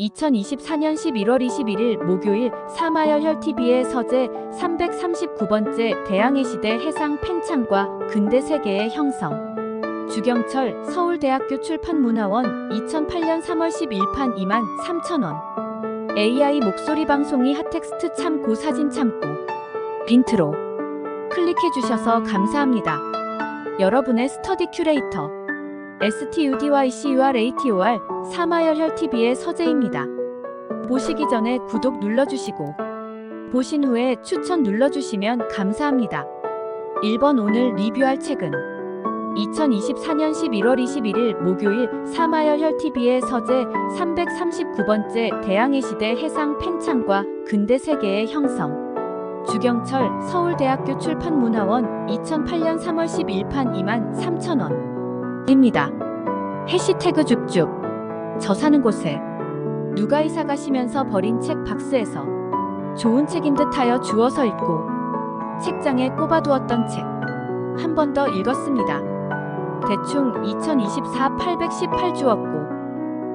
2024년 11월 21일 목요일 사마열 혈TV의 서재 339번째 대항해 시대 해상 팽창과 근대 세계의 형성. 주경철 서울대학교 출판문화원 2008년 3월 10일판 2만 3천원. AI 목소리 방송이 핫텍스트 참고 사진 참고. 인트로. 클릭해주셔서 감사합니다. 여러분의 스터디 큐레이터. STUDYCURATOR 사마열 혈TV의 서재입니다. 보시기 전에 구독 눌러주시고 보신 후에 추천 눌러주시면 감사합니다. 1번 오늘 리뷰할 책은 2024년 11월 21일 목요일 사마열 혈TV의 서재 339번째 대항해 시대 해상 팽창과 근대 세계의 형성 주경철 서울대학교 출판문화원 2008년 3월 10일판 2만 3천원 입니다. 해시태그 쭉쭉. 저 사는 곳에 누가 이사 가시면서 버린 책 박스에서 좋은 책인 듯하여 주워서 읽고 책장에 꼽아두었던 책 한 번 더 읽었습니다. 대충 2024 818 주었고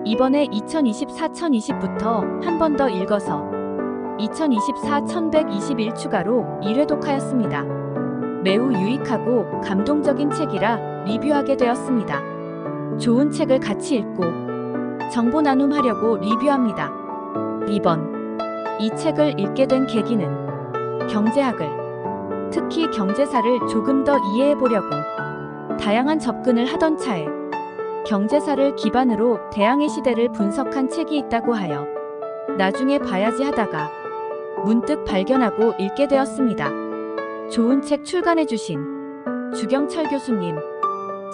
이번에 2024 1020부터 한 번 더 읽어서 2024 1121 추가로 1회 독하였습니다. 매우 유익하고 감동적인 책이라 리뷰하게 되었습니다. 좋은 책을 같이 읽고 정보 나눔하려고 리뷰합니다. 2번. 이 책을 읽게 된 계기는 경제학을, 특히 경제사를 조금 더 이해해 보려고 다양한 접근을 하던 차에 경제사를 기반으로 대항해 시대를 분석한 책이 있다고 하여 나중에 봐야지 하다가 문득 발견하고 읽게 되었습니다. 좋은 책 출간해 주신 주경철 교수님,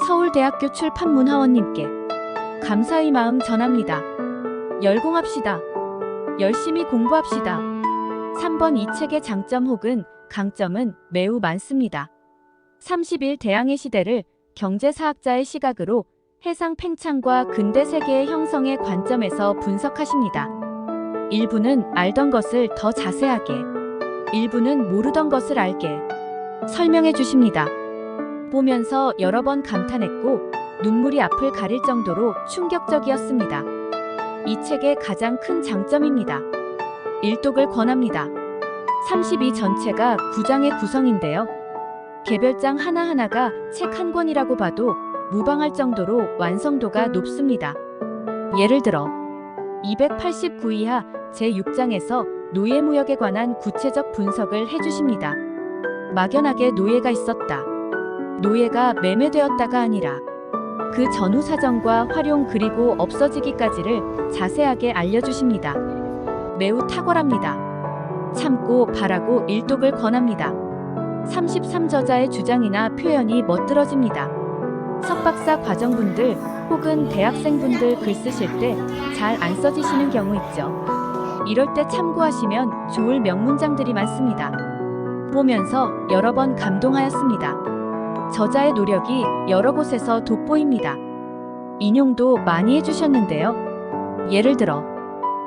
서울대학교 출판문화원님께 감사의 마음 전합니다. 열공합시다. 열심히 공부합시다. 3번 이 책의 장점 혹은 강점은 매우 많습니다. 30일 대항해 시대를 경제사학자의 시각으로 해상 팽창과 근대 세계의 형성의 관점에서 분석하십니다. 일부는 알던 것을 더 자세하게, 일부는 모르던 것을 알게 설명해 주십니다. 보면서 여러 번 감탄했고 눈물이 앞을 가릴 정도로 충격적이었습니다. 이 책의 가장 큰 장점입니다. 일독을 권합니다. 32 전체가 9장의 구성인데요. 개별장 하나하나가 책 한 권이라고 봐도 무방할 정도로 완성도가 높습니다. 예를 들어 289 이하 제6장에서 노예무역에 관한 구체적 분석을 해주십니다. 막연하게 노예가 있었다. 노예가 매매되었다가 아니라 그 전후 사정과 활용 그리고 없어지기까지를 자세하게 알려주십니다. 매우 탁월합니다. 참고 바라고 일독을 권합니다. 33저자의 주장이나 표현이 멋들어집니다. 석박사 과정분들 혹은 대학생분들 글 쓰실 때 잘 안 써지시는 경우 있죠. 이럴 때 참고하시면 좋을 명문장들이 많습니다. 보면서 여러 번 감동하였습니다. 저자의 노력이 여러 곳에서 돋보입니다. 인용도 많이 해주셨는데요. 예를 들어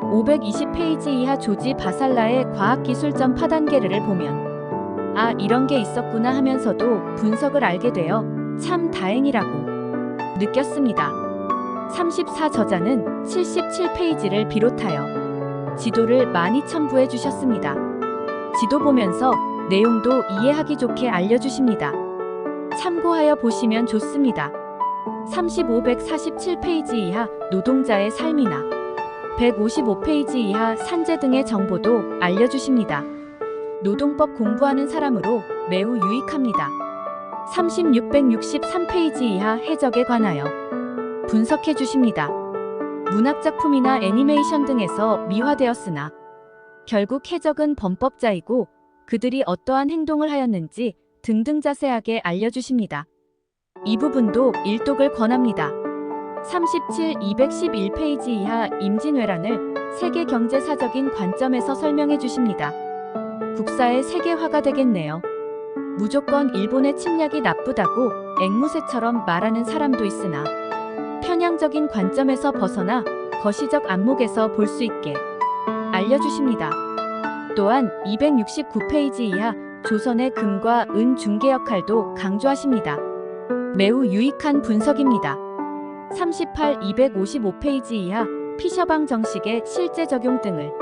520페이지 이하 조지 바살라의 과학기술점 파단계를 보면 아 이런 게 있었구나 하면서도 분석을 알게 되어 참 다행이라고 느꼈습니다. 34 저자는 77페이지를 비롯하여 지도를 많이 첨부해 주셨습니다. 지도 보면서 내용도 이해하기 좋게 알려주십니다. 참고하여 보시면 좋습니다. 3547페이지 이하 노동자의 삶이나 155페이지 이하 산재 등의 정보도 알려주십니다. 노동법 공부하는 사람으로 매우 유익합니다. 3663페이지 이하 해적에 관하여 분석해 주십니다. 문학작품이나 애니메이션 등에서 미화되었으나 결국 해적은 범법자이고 그들이 어떠한 행동을 하였는지 등등 자세하게 알려주십니다. 이 부분도 일독을 권합니다. 37, 211페이지 이하 임진왜란을 세계 경제사적인 관점에서 설명해 주십니다. 국사의 세계화가 되겠네요. 무조건 일본의 침략이 나쁘다고 앵무새처럼 말하는 사람도 있으나 편향적인 관점에서 벗어나 거시적 안목에서 볼 수 있게 알려주십니다. 또한 269페이지 이하 조선의 금과 은 중개 역할도 강조하십니다. 매우 유익한 분석입니다. 38, 255페이지 이하 피셔방 정식의 실제 적용 등을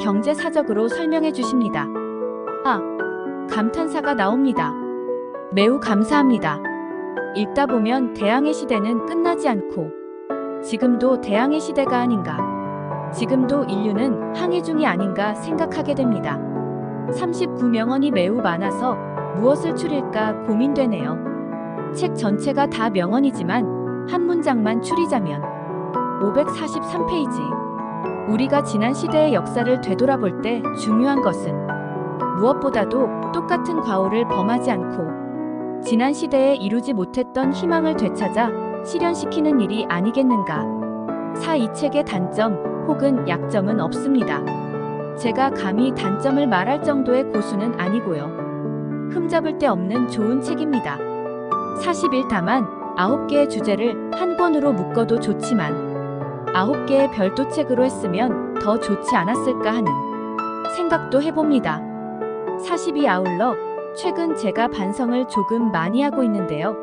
경제사적으로 설명해 주십니다. 아, 감탄사가 나옵니다. 매우 감사합니다. 읽다 보면 대항해 시대는 끝나지 않고 지금도 대항해 시대가 아닌가. 지금도 인류는 항해 중이 아닌가 생각하게 됩니다. 39명언이 매우 많아서 무엇을 추릴까 고민되네요. 책 전체가 다 명언이지만 한 문장만 추리자면 543페이지. 우리가 지난 시대의 역사를 되돌아볼 때 중요한 것은 무엇보다도 똑같은 과오를 범하지 않고 지난 시대에 이루지 못했던 희망을 되찾아 실현시키는 일이 아니겠는가. 사이 책의 단점 혹은 약점은 없습니다. 제가 감히 단점을 말할 정도의 고수는 아니고요. 흠잡을 데 없는 좋은 책입니다. 41다만 9개의 주제를 한 권으로 묶어도 좋지만 9개의 별도 책으로 했으면 더 좋지 않았을까 하는 생각도 해봅니다. 42 아울러 최근 제가 반성을 조금 많이 하고 있는데요.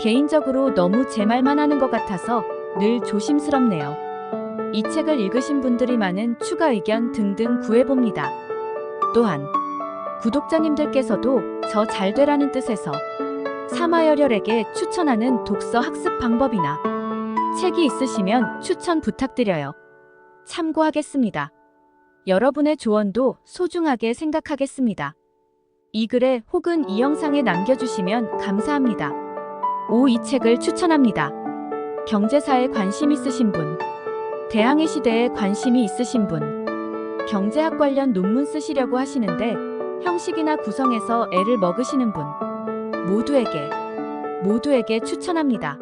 개인적으로 너무 제 말만 하는 것 같아서 늘 조심스럽네요. 이 책을 읽으신 분들이 많은 추가 의견 등등 구해봅니다. 또한 구독자님들께서도 저 잘 되라는 뜻에서 사마열혈에게 추천하는 독서 학습 방법이나 책이 있으시면 추천 부탁드려요. 참고하겠습니다. 여러분의 조언도 소중하게 생각하겠습니다. 이 글에 혹은 이 영상에 남겨주시면 감사합니다. 오 이 책을 추천합니다. 경제사에 관심 있으신 분, 대항해 시대에 관심이 있으신 분, 경제학 관련 논문 쓰시려고 하시는데 형식이나 구성에서 애를 먹으시는 분, 모두에게, 모두에게 추천합니다.